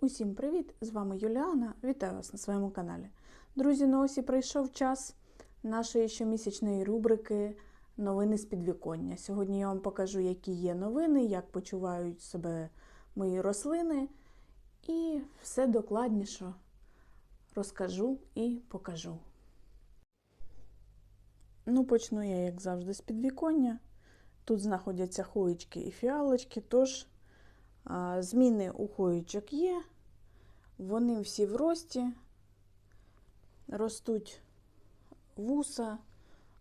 Усім привіт! З вами Юліана. Вітаю вас на своєму каналі. Друзі, на осі прийшов час нашої щомісячної рубрики Новини з підвіконня. Сьогодні я вам покажу, які є новини, як почувають себе мої рослини, і все докладніше розкажу і покажу. Ну, почну я, як завжди, з підвіконня. Тут знаходяться хоїчки і фіалочки, тож зміни у хоїчок є. Вони всі в рості, ростуть вуса,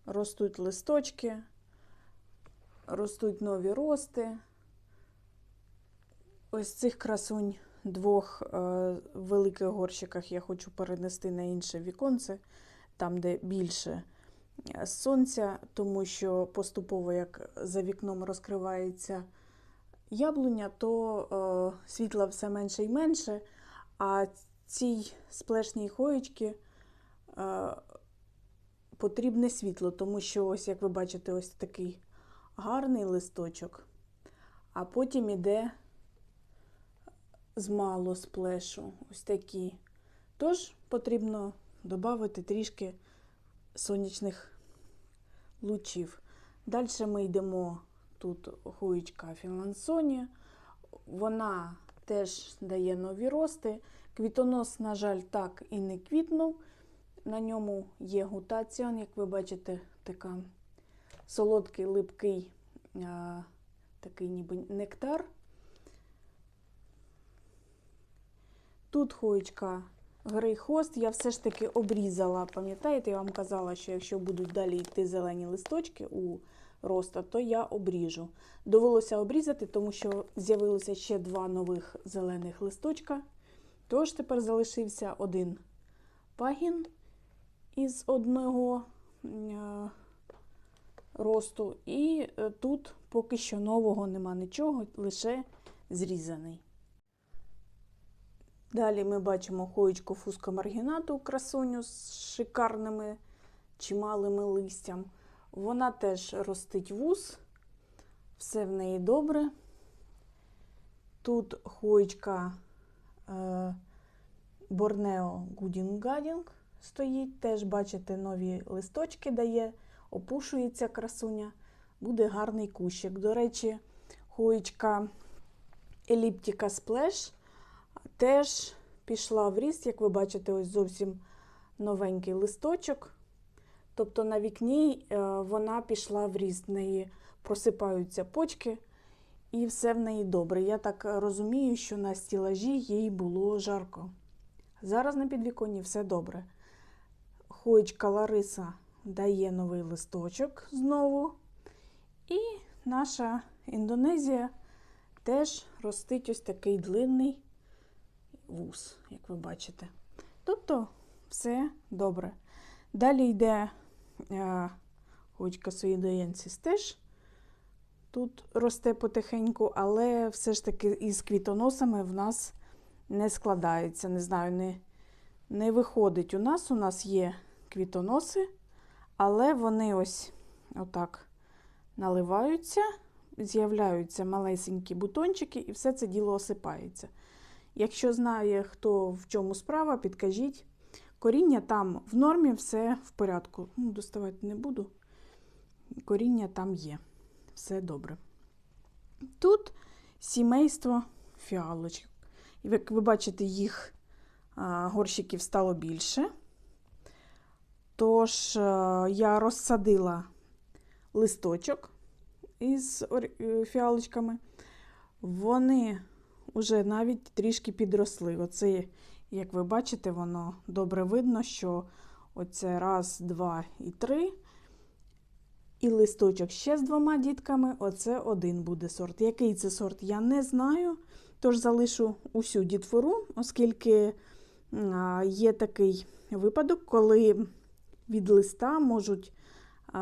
ростуть листочки, ростуть нові рости. Ось цих красунь двох е, великих горщиках я хочу перенести на інше віконце, там, де більше е, сонця, тому що поступово, як за вікном розкривається яблуня, то е, світла все менше і менше. А цій сплешній хоєчці е, потрібне світло, тому що, ось, як ви бачите, ось такий гарний листочок, а потім іде змало сплешу, ось такі. Тож потрібно додати трішки сонячних лучів. Далі ми йдемо тут хоєчка Фінлансоні. Вона теж дає нові рости. Квітонос, на жаль, так і не квітнув. На ньому є гутаціон, як ви бачите, така солодкий, липкий, а, такий ніби нектар. Тут хоєчка грейхост, я все ж таки обрізала. Пам'ятаєте, я вам казала, що якщо будуть далі йти зелені листочки у роста, то я обріжу. Довелося обрізати, тому що з'явилося ще два нових зелених листочка. Тож тепер залишився один пагін із одного е, росту. І е, тут поки що нового нема нічого, лише зрізаний. Далі ми бачимо хоєчку фуско маргінату красуню з шикарними чималими листям. Вона теж ростить вуз, все в неї добре. Тут хоєчка е, Борнео Гудінгадінг стоїть, теж, бачите, нові листочки дає, опушується красуня, буде гарний кущик. До речі, хоєчка Еліптіка Сплеш теж пішла в ріст, як ви бачите, ось зовсім новенький листочок. Тобто на вікні е, вона пішла в ріст, в неї просипаються почки, і все в неї добре. Я так розумію, що на стілажі їй було жарко. Зараз на підвіконні все добре. Хоєчка Лариса дає новий листочок знову. І наша Індонезія теж ростить ось такий длинний вус, як ви бачите. Тобто все добре. Далі йде е, Хоєчка Соїдоєнсіс теж тут росте потихеньку, але все ж таки із квітоносами в нас не складається. Не знаю, не, не виходить у нас. У нас є квітоноси, але вони ось отак наливаються, з'являються малесенькі бутончики, і все це діло осипається. Якщо знає, хто в чому справа, підкажіть. Коріння там в нормі все в порядку. Ну, Доставати не буду. Коріння там є. Все добре. Тут сімейство фіалочок. Як ви бачите, їх горщиків стало більше. Тож, я розсадила листочок із фіалочками. Вони вже навіть трішки підросли. Оце, як ви бачите, воно добре видно, що оце раз, два і три. І листочок ще з двома дітками, оце один буде сорт. Який це сорт, я не знаю. Тож залишу усю дітвору, оскільки є такий випадок, коли від листа можуть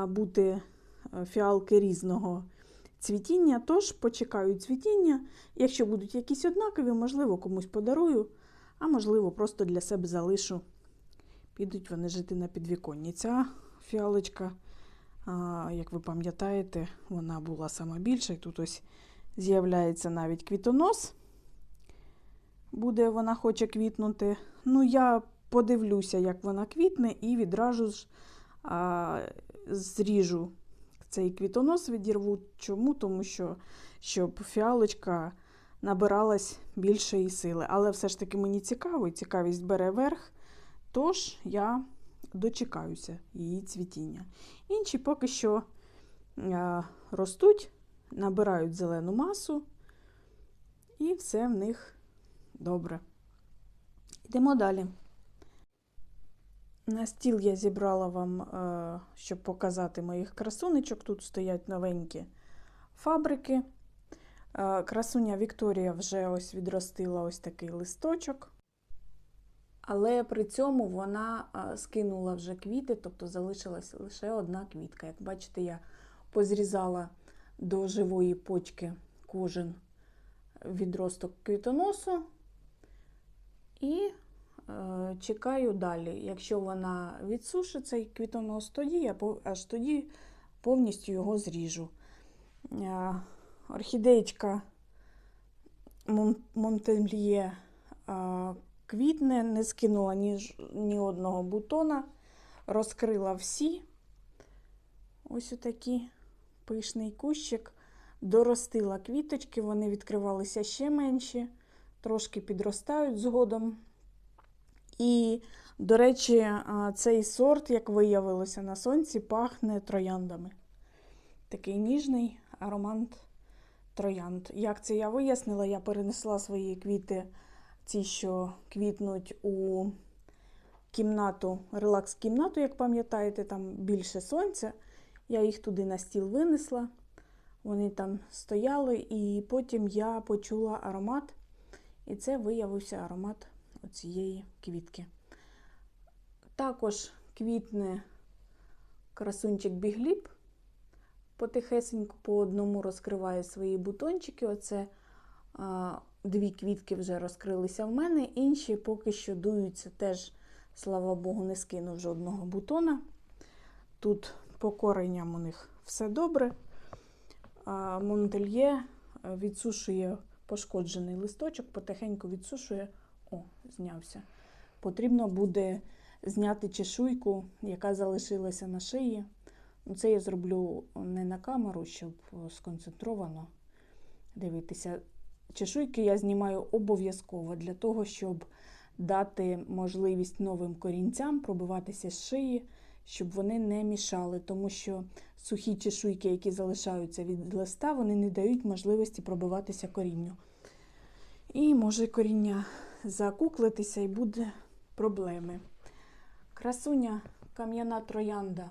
бути фіалки різного цвітіння. Тож почекаю цвітіння. Якщо будуть якісь однакові, можливо, комусь подарую, а можливо, просто для себе залишу. Підуть вони жити на підвіконні. Ця фіалочка. Як ви пам'ятаєте, вона була сама більша. І тут ось з'являється навіть квітонос. буде вона хоче квітнути. Ну, я подивлюся, як вона квітне, і відразу ж а, зріжу цей квітонос, відірву. Чому? Тому що щоб фіалочка набиралась більшої сили. Але все ж таки мені цікаво, цікавість бере верх. Тож я дочекаюся її цвітіння. Інші поки що ростуть, набирають зелену масу, і все в них добре. Йдемо далі. На стіл я зібрала вам, е, щоб показати моїх красунечок. Тут стоять новенькі фабрики. Е, Красуня Вікторія вже ось відростила ось такий листочок. Але при цьому вона е, скинула вже квіти, тобто залишилась лише одна квітка. Як бачите, я позрізала до живої почки кожен відросток квітоносу і е, чекаю далі. Якщо вона відсушить цей квітонос, тоді я аж тоді повністю його зріжу. Орхідеєчка Мон- Монтельє е, квітне, не скинула ні, ні одного бутона, розкрила всі. Ось отакі пишний кущик. Доростила квіточки, вони відкривалися ще менші, трошки підростають згодом. І, до речі, цей сорт, як виявилося на сонці, пахне трояндами. Такий ніжний аромат троянд. Як це я вияснила, я перенесла свої квіти, ці, що квітнуть у кімнату, релакс-кімнату, як пам'ятаєте, там більше сонця. Я їх туди на стіл винесла. Вони там стояли, і потім я почула аромат, і це виявився аромат цієї квітки. Також квітне красунчик бігліп. Потихесеньку по одному розкриває свої бутончики. Оце а, дві квітки вже розкрилися в мене, інші поки що дуються теж, слава Богу, не скинув жодного бутона. Тут по коренням у них все добре. А Монтельє е, відсушує пошкоджений листочок, потихеньку відсушує. О, знявся. Потрібно буде зняти чешуйку, яка залишилася на шиї. Це я зроблю не на камеру, щоб е, сконцентровано дивитися. Чешуйки я знімаю обов'язково для того, щоб дати можливість новим корінцям пробиватися з шиї, щоб вони не мішали, тому що сухі чешуйки, які залишаються від листа, вони не дають можливості пробиватися корінню. І може коріння закуклитися і буде проблеми. Красуня кам'яна троянда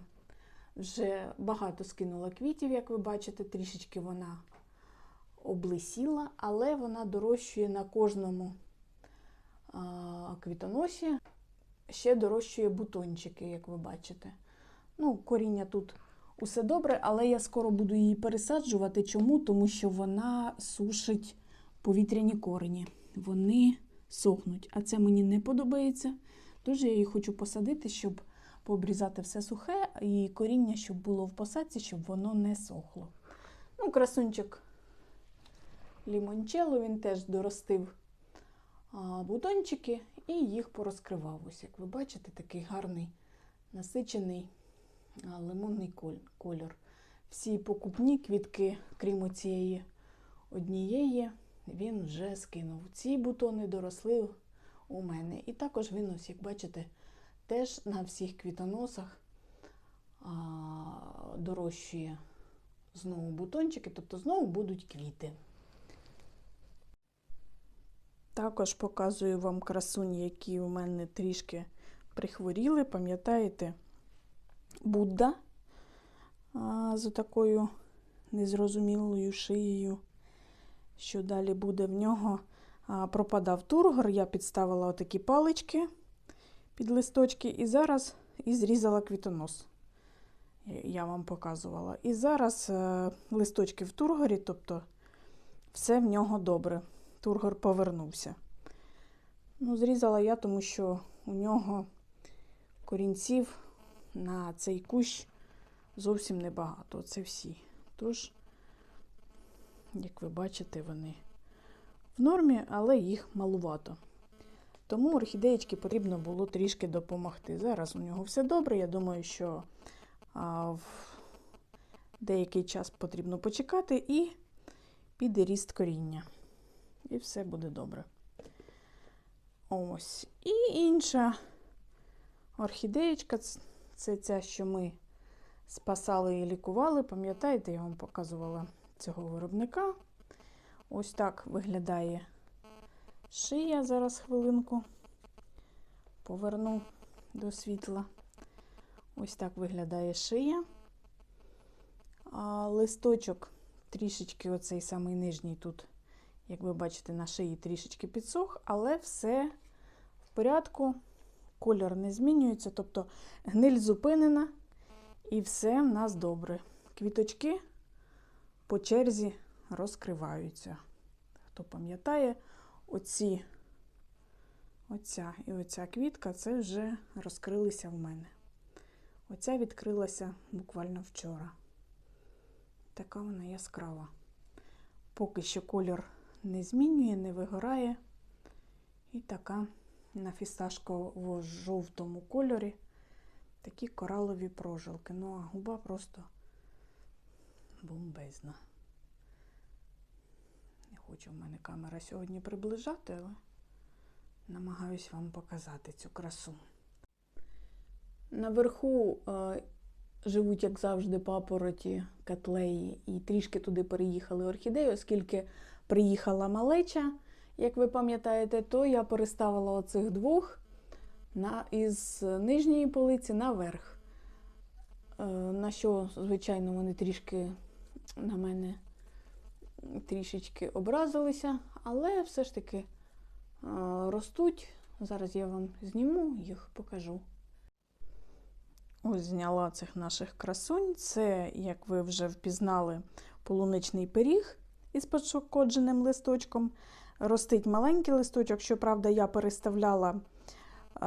вже багато скинула квітів, як ви бачите, трішечки вона облисіла, але вона дорощує на кожному квітоносі, ще дорощує бутончики, як ви бачите. Ну, коріння тут усе добре, але я скоро буду її пересаджувати. Чому? Тому що вона сушить повітряні корені. Вони сохнуть. А це мені не подобається. Дуже я її хочу посадити, щоб пообрізати все сухе і коріння, щоб було в посадці, щоб воно не сохло. Ну, красунчик лімончелло, він теж доростив бутончики і їх порозкривав. Ось, як ви бачите, такий гарний насичений лимонний кольор. Всі покупні квітки, крім цієї однієї, він вже скинув. Ці бутони доросли у мене. І також він, ось, як бачите, теж на всіх квітоносах а, дорощує знову бутончики, тобто знову будуть квіти. Також показую вам красуні, які у мене трішки прихворіли. Пам'ятаєте, Будда з такою незрозумілою шиєю. Що далі буде в нього? Пропадав тургор, я підставила отакі палички під листочки, і зараз і зрізала квітонос. Я вам показувала. І зараз е, листочки в тургорі, тобто все в нього добре. Тургор повернувся. Ну, зрізала я, тому що у нього корінців на цей кущ зовсім небагато. Це всі. Тож, як ви бачите, вони в нормі, але їх малувато. Тому орхідеєчки потрібно було трішки допомогти. Зараз у нього все добре. Я думаю, що а, в деякий час потрібно почекати і піде ріст коріння. І все буде добре. Ось. І інша орхідеєчка це ця, що ми спасали і лікували. Пам'ятаєте, я вам показувала цього виробника. Ось так виглядає шия. Зараз хвилинку поверну до світла. Ось так виглядає шия. А листочок трішечки, оцей самий нижній тут, як ви бачите, на шиї трішечки підсох, але все в порядку. Колір не змінюється, тобто гниль зупинена і все в нас добре. Квіточки по черзі розкриваються. Хто пам'ятає, оці, оця і оця квітка це вже розкрилися в мене. Оця відкрилася буквально вчора. Така вона яскрава. Поки що колір не змінює, не вигорає. І така на фісташково-жовтому кольорі такі коралові прожилки. Ну, а губа просто бомбезна. Не хочу в мене камера сьогодні приближати, але намагаюсь вам показати цю красу. Наверху е, живуть, як завжди, папороті, котлеї, і трішки туди переїхали орхідеї, оскільки приїхала малеча, як ви пам'ятаєте, то я переставила оцих двох на, із нижньої полиці наверх. Е, на що, звичайно, вони трішки на мене трішечки образилися, але все ж таки ростуть. Зараз я вам зніму їх, покажу. Ось зняла цих наших красунь. Це, як ви вже впізнали, полуничний пиріг із пошкодженим листочком. Ростить маленький листочок. Щоправда, я переставляла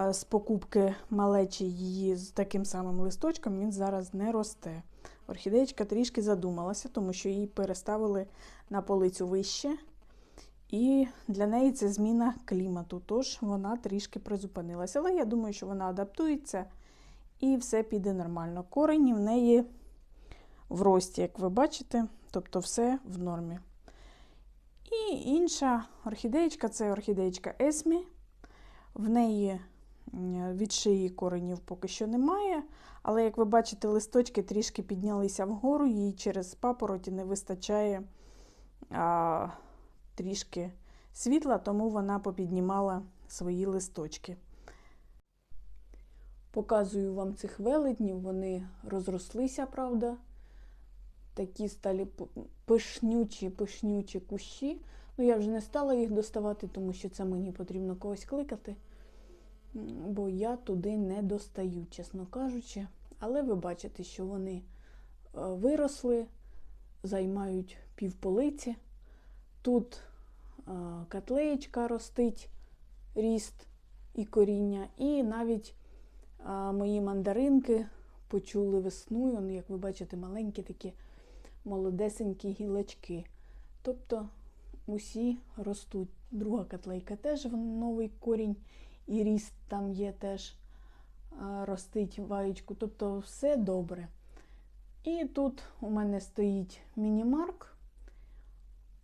з покупки малечі її з таким самим листочком, він зараз не росте. Орхідеєчка трішки задумалася, тому що її переставили на полицю вище. І для неї це зміна клімату, тож вона трішки призупинилася. Але я думаю, що вона адаптується і все піде нормально. Корені в неї в рості, як ви бачите, тобто все в нормі. І інша орхідеєчка це орхідеєчка Есмі. В неї від шиї коренів поки що немає. Але, як ви бачите, листочки трішки піднялися вгору, їй через папороті не вистачає а, трішки світла, тому вона попіднімала свої листочки. Показую вам цих велетнів, вони розрослися, правда. Такі сталі пишнючі, пишнючі кущі. Ну, я вже не стала їх доставати, тому що це мені потрібно когось кликати, бо я туди не достаю, чесно кажучи. Але ви бачите, що вони е, виросли, займають півполиці. Тут е, котлеєчка ростить, ріст і коріння, і навіть мої мандаринки почули весну, як ви бачите, маленькі такі молодесенькі гілочки. Тобто усі ростуть. Друга котлейка теж в- новий корінь і ріст там є теж ростить ваєчку. Тобто все добре. І тут у мене стоїть мінімарк.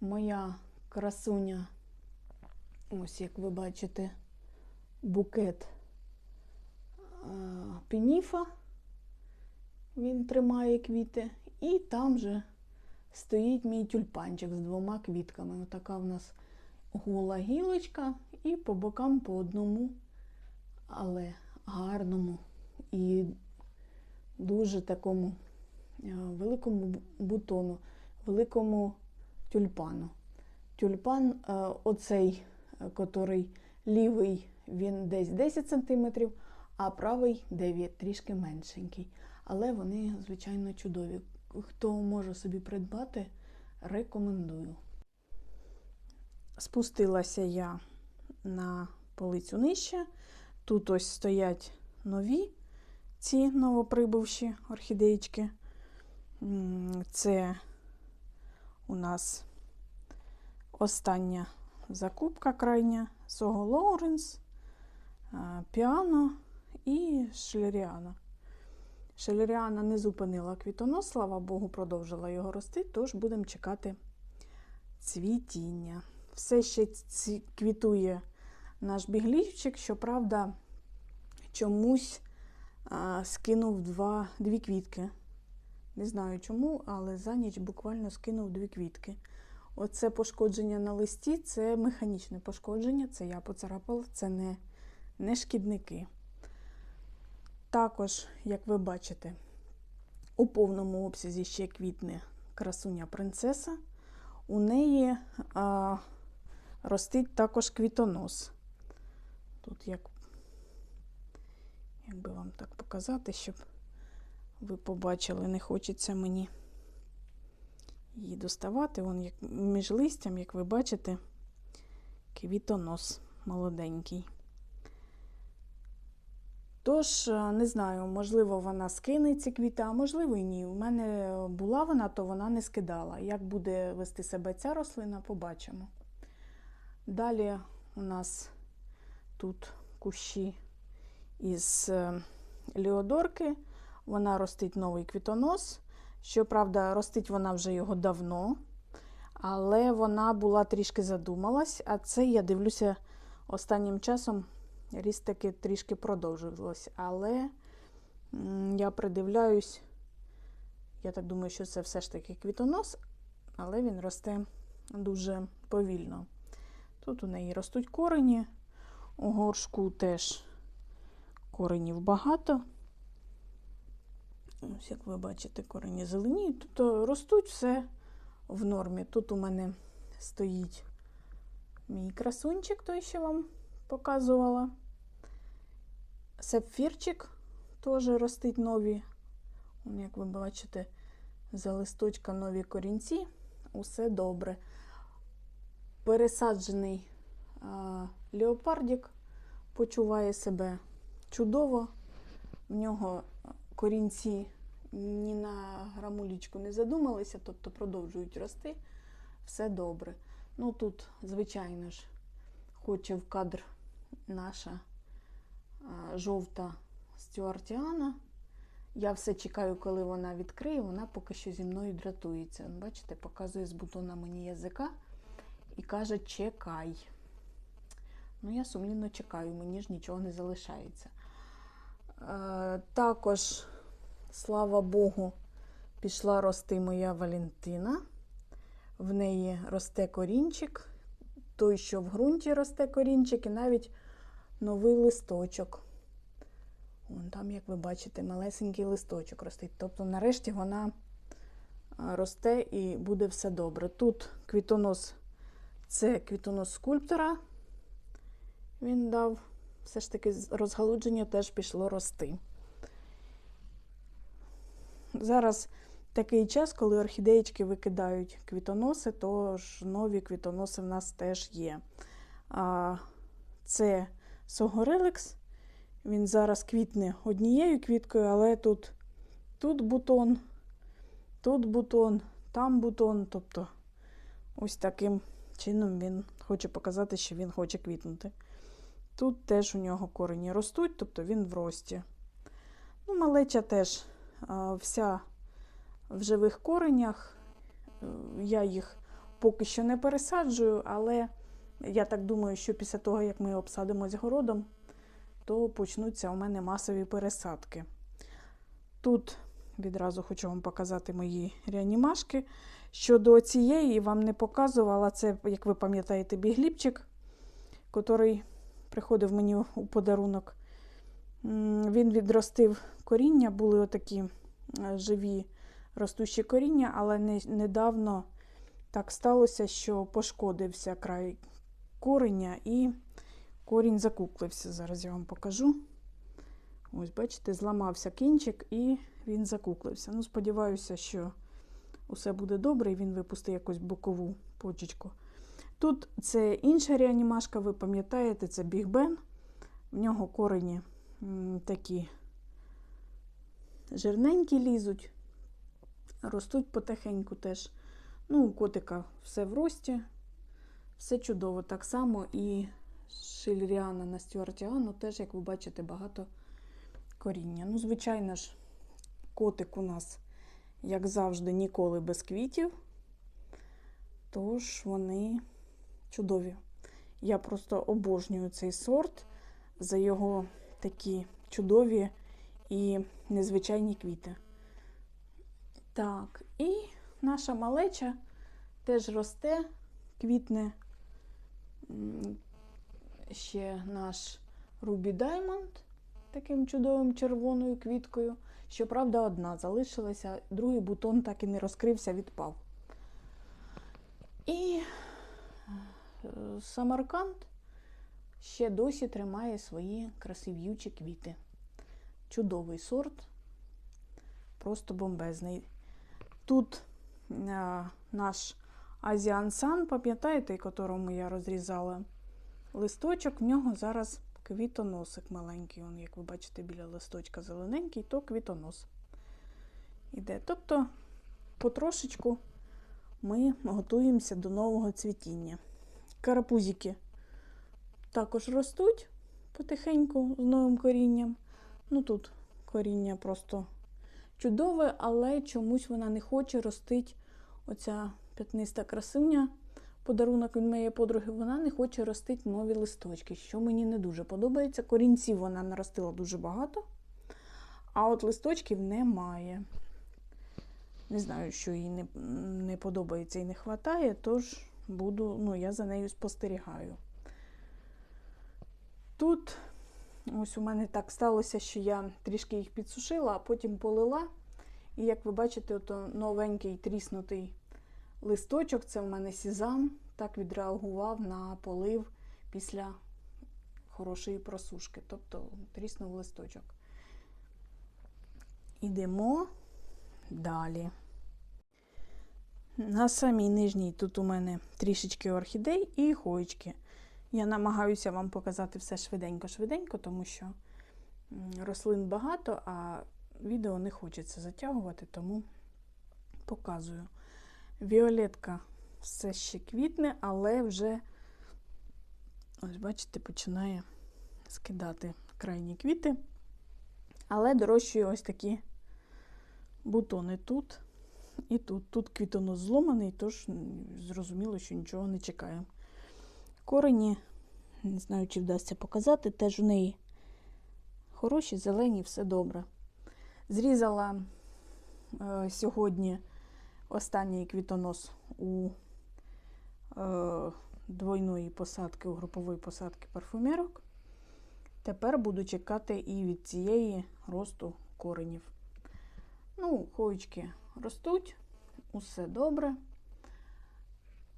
Моя красуня, ось як ви бачите, букет а, пеніфа. Він тримає квіти. І там же стоїть мій тюльпанчик з двома квітками. Отака в нас гола гілочка, і по бокам по одному, але гарному і дуже такому е, великому бутону, великому тюльпану. Тюльпан, е, оцей, е, котрий лівий, він десь 10 см, а правий 9, трішки меншенький. Але вони, звичайно, чудові. Хто може собі придбати, рекомендую. Спустилася я на полицю нижче. Тут ось стоять нові ці новоприбувші орхідеєчки. Це у нас остання закупка крайня, Сого Лоуренс, Піано і Шлеріана. Шелеріана не зупинила квітонос, слава Богу, продовжила його рости, тож будемо чекати цвітіння. Все ще квітує наш біглівчик, щоправда, чомусь а, скинув два, дві квітки. Не знаю чому, але за ніч буквально скинув дві квітки. Оце пошкодження на листі це механічне пошкодження, це я поцарапала, це не, не шкідники. Також, як ви бачите, у повному обсязі ще квітне красуня принцеса. У неї а, ростить також квітонос. Тут як, як би вам так показати, щоб ви побачили, не хочеться мені її доставати. Вон як між листям, як ви бачите, квітонос молоденький. Тож, е, не знаю, можливо, вона скине ці квіти, а можливо і ні. У мене була вона, то вона не скидала. Як буде вести себе ця рослина, побачимо. Далі у нас тут кущі із е, ліодорки. Вона ростить новий квітонос. Щоправда, ростить вона вже його давно, але вона була трішки задумалась, а це я дивлюся останнім часом. Ріст таки трішки продовжувалось, але я придивляюсь, я так думаю, що це все ж таки квітонос, але він росте дуже повільно. Тут у неї ростуть корені, у горшку теж коренів багато. Ось, як ви бачите, корені зелені. Тобто ростуть все в нормі. Тут у мене стоїть мій красунчик, той, що вам показувала. Сапфірчик теж ростить нові. Як ви бачите, за листочка нові корінці. Усе добре. Пересаджений леопардік почуває себе чудово. В нього корінці ні на грамулічку не задумалися, тобто продовжують рости. Все добре. Ну тут, звичайно ж, хоче в кадр наша жовта стюартіана. Я все чекаю, коли вона відкриє. Вона поки що зі мною дратується. Бачите, показує з бутона мені язика каже: чекай. Ну, я сумлінно чекаю, мені ж нічого не залишається. Е, також, слава Богу, пішла рости моя Валентина. В неї росте корінчик, той, що в ґрунті росте корінчик, і навіть новий листочок. Вон там, як ви бачите, малесенький листочок ростить. Тобто, нарешті вона росте і буде все добре. Тут квітонос це квітонос скульптора. Він дав все ж таки розгалудження теж пішло рости. Зараз такий час, коли орхідеєчки викидають квітоноси, тож нові квітоноси в нас теж є. А, Це Согореликс. Він зараз квітне однією квіткою, але тут, тут бутон, тут бутон, там бутон. Тобто ось таким чином він хоче показати, що він хоче квітнути. Тут теж у нього корені ростуть, тобто він в рості. Ну, малеча теж вся в живих коренях. Я їх поки що не пересаджую, але я так думаю, що після того, як ми обсадимось городом, то почнуться у мене масові пересадки. Тут відразу хочу вам показати мої реанімашки. Щодо цієї вам не показувала, це, як ви пам'ятаєте, бігліпчик, який приходив мені у подарунок. Він відростив коріння, були отакі живі ростущі коріння, але не, недавно так сталося, що пошкодився край кореня і корінь закуклився. Зараз я вам покажу. Ось, бачите, зламався кінчик і він закуклився. Ну, сподіваюся, що усе буде добре і він випустить якусь бокову почечку. Тут це інша реанімашка, ви пам'ятаєте, це Біг Бен. В нього корені такі жирненькі лізуть, ростуть потихеньку теж. Ну, у котика все в рості, Все чудово. Так само і шильріана на стюартіану теж, як ви бачите, багато коріння. Ну, звичайно ж, котик у нас, як завжди, ніколи без квітів. Тож вони чудові. Я просто обожнюю цей сорт за його такі чудові і незвичайні квіти. Так, і наша малеча теж росте, квітне ще наш Ruby Diamond таким чудовим червоною квіткою. Щоправда, одна залишилася, другий бутон так і не розкрився, відпав. І е, Самарканд ще досі тримає свої красивючі квіти. Чудовий сорт, просто бомбезний. Тут а, наш Азіан Сан, пам'ятаєте, якому я розрізала листочок, в нього зараз квітоносик маленький. Он, як ви бачите, біля листочка зелененький, то квітонос іде. Тобто, потрошечку ми готуємося до нового цвітіння. Карапузики також ростуть потихеньку з новим корінням. Ну тут коріння просто чудове, але чомусь вона не хоче ростить. Оця п'ятниста красуня, подарунок від моєї подруги, вона не хоче ростити нові листочки, що мені не дуже подобається. Корінців вона наростила дуже багато, а от листочків немає. Не знаю, що їй не, не подобається і не вистачає, тож буду, ну, я за нею спостерігаю. Тут ось у мене так сталося, що я трішки їх підсушила, а потім полила. І як ви бачите, ото новенький тріснутий листочок, це в мене сізам, так відреагував на полив після хорошої просушки. Тобто тріснув листочок. Ідемо далі. На самій нижній тут у мене трішечки орхідей і хоєчки. Я намагаюся вам показати все швиденько-швиденько, тому що рослин багато, а відео не хочеться затягувати, тому показую. Віолетка все ще квітне, але вже, ось бачите, починає скидати крайні квіти. Але дорощує ось такі бутони тут і тут. Тут квітонос зломаний, тож зрозуміло, що нічого не чекаємо. Корені, не знаю, чи вдасться показати, теж у неї хороші, зелені, все добре. Зрізала е, сьогодні останній квітонос у е, двойної посадки, у групової посадки парфумерок. Тепер буду чекати і від цієї росту коренів. Ну, хоєчки ростуть, усе добре.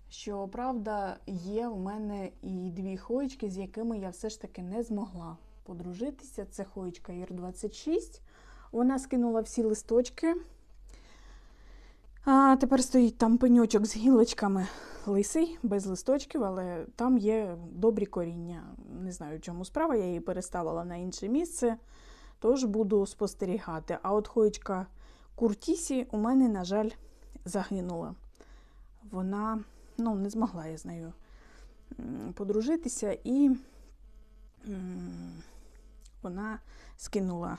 Що правда, є в мене і дві хоєчки, з якими я все ж таки не змогла подружитися. Це хоєчка Ір-26. Вона скинула всі листочки. А тепер стоїть там пеньочок з гілочками лисий, без листочків, але там є добрі коріння. Не знаю, чому справа, я її переставила на інше місце, тож буду спостерігати. А от хоєчка Куртісі у мене, на жаль, загинула. Вона ну, не змогла я з нею подружитися, і вона скинула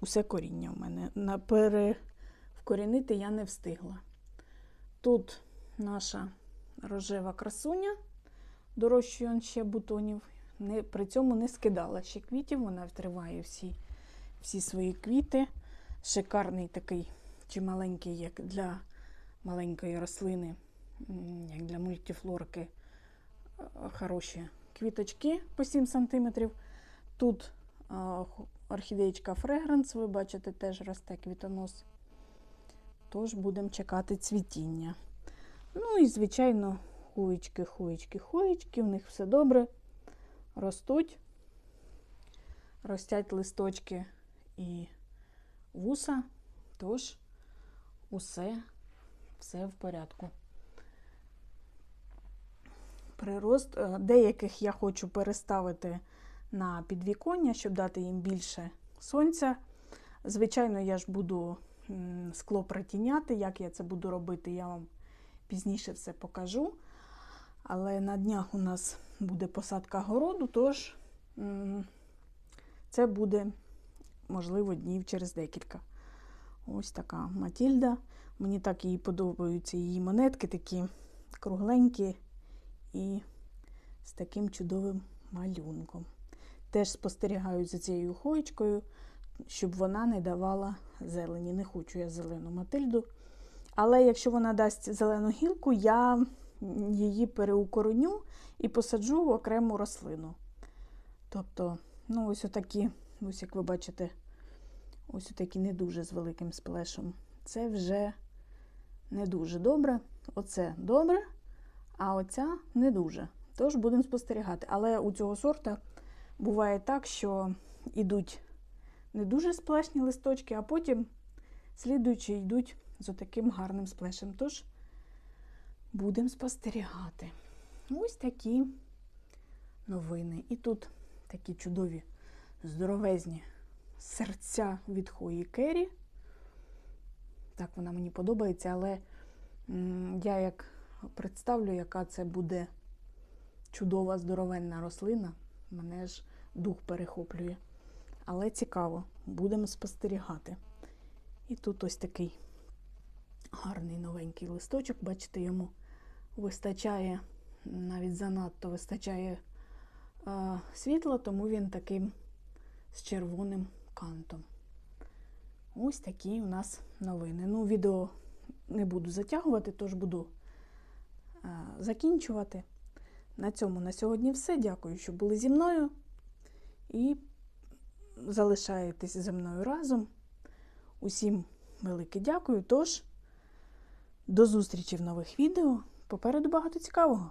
усе коріння в мене. На перевкорінити я не встигла. Тут наша рожева красуня, дорощує он ще бутонів, не, при цьому не скидала ще квітів, вона втриває всі, всі свої квіти. Шикарний такий, чи маленький, як для маленької рослини, як для мультифлорки, е, хороші квіточки по 7 см. Тут е, орхідеєчка Fragrance, ви бачите, теж росте квітонос. Тож будемо чекати цвітіння. Ну і, звичайно, хуєчки, хуєчки, хуєчки, в них все добре. Ростуть, ростять листочки і вуса, тож усе, все в порядку. Прирост е, деяких я хочу переставити на підвіконня, щоб дати їм більше сонця. Звичайно, я ж буду скло притіняти. Як я це буду робити, я вам пізніше все покажу. Але на днях у нас буде посадка городу, тож це буде, можливо, днів через декілька. Ось така Матільда. Мені так їй подобаються її монетки, такі кругленькі і з таким чудовим малюнком. Теж спостерігаю за цією хоєчкою, щоб вона не давала зелені. Не хочу я зелену Матильду. Але якщо вона дасть зелену гілку, я її переукореню і посаджу в окрему рослину. Тобто, ну, ось отакі, ось як ви бачите, ось отакі не дуже з великим сплешем. Це вже не дуже добре. Оце добре, а оця не дуже. Тож будемо спостерігати. Але у цього сорта буває так, що йдуть не дуже сплешні листочки, а потім слідуючі йдуть з таким гарним сплешем. Тож будемо спостерігати. Ось такі новини. І тут такі чудові, здоровезні серця від Хої Кері. Так вона мені подобається, але я як представлю, яка це буде чудова здоровенна рослина, мене ж дух перехоплює. Але цікаво, будемо спостерігати. І тут ось такий гарний новенький листочок. Бачите, йому вистачає, навіть занадто вистачає е, світла, тому він таким з червоним кантом. Ось такі у нас новини. Ну, відео не буду затягувати, тож буду е, закінчувати. На цьому на сьогодні все. Дякую, що були зі мною. І залишаєтесь зі мною разом. Усім велике дякую. Тож, до зустрічі в нових відео. Попереду багато цікавого.